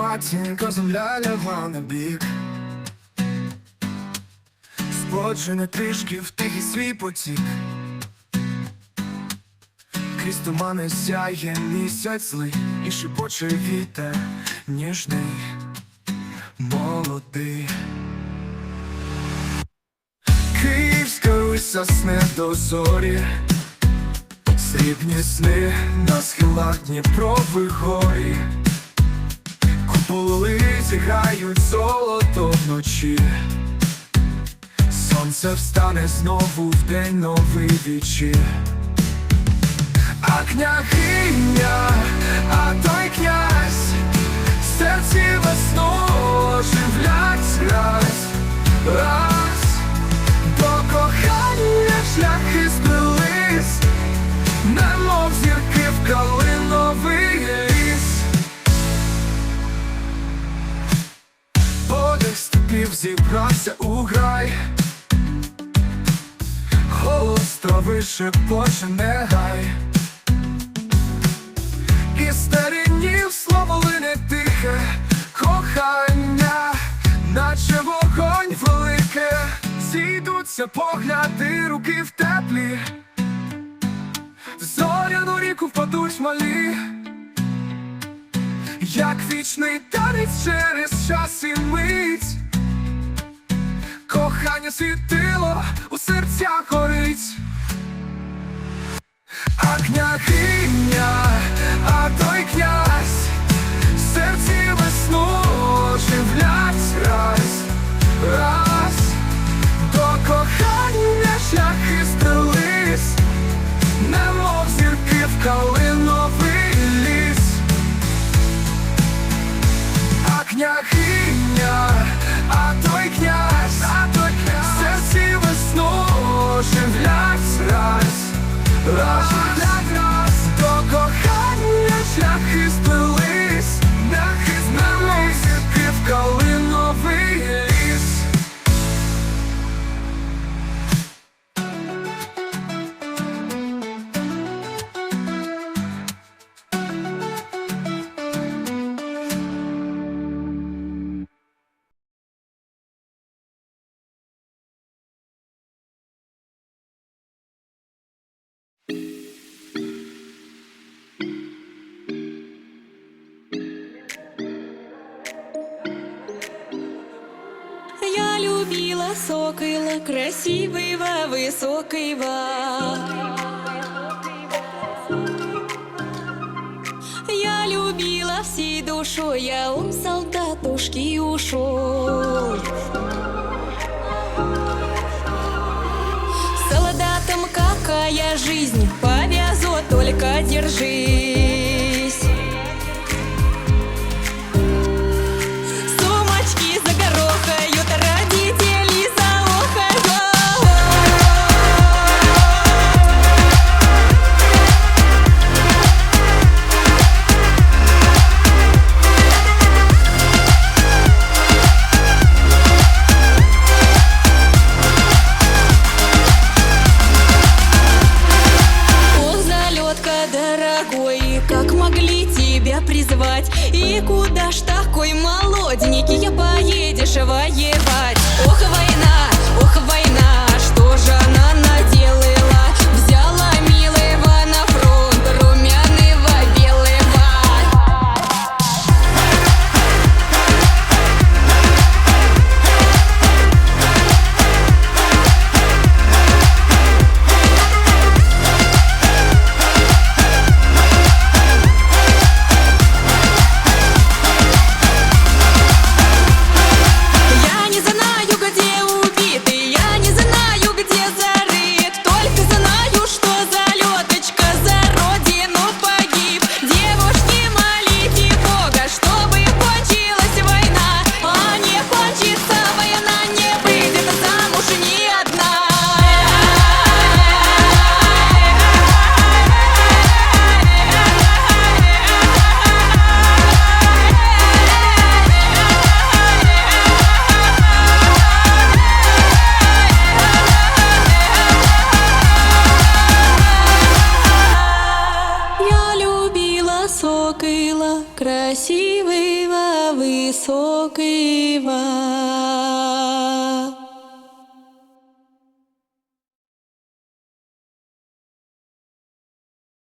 матінка земля лягла на бік. Споджене трішки в тихий свій потік. Крізь тумани сяє місяць злий і шепоче вітер ніжний, молодий. Київська риса сне до зорі, срібні сни на схилах Дніпрових горі. Куполи зіграють золото вночі. Сонце встане знову в день новий вічі. А княгиня, а той князь, серці весно оживлять раз, зібрався у грай, голос трави шепоче не гай. І старінів слово лине тихе. Кохання, наче вогонь велике, зійдуться погляди, руки в теплі, в зоряну ріку впадуть малі, як вічний танець через час і мить, кохання світило у серцях горить. А княгиня, любила сокола, красивого, высокого. Я любила всей душой, а он солдатушки ушел. Солдатам какая жизнь, повезло, только держись. Призвать? И куда ж такой молоденький поедешь воевать? Ох, война, красивый во высокий.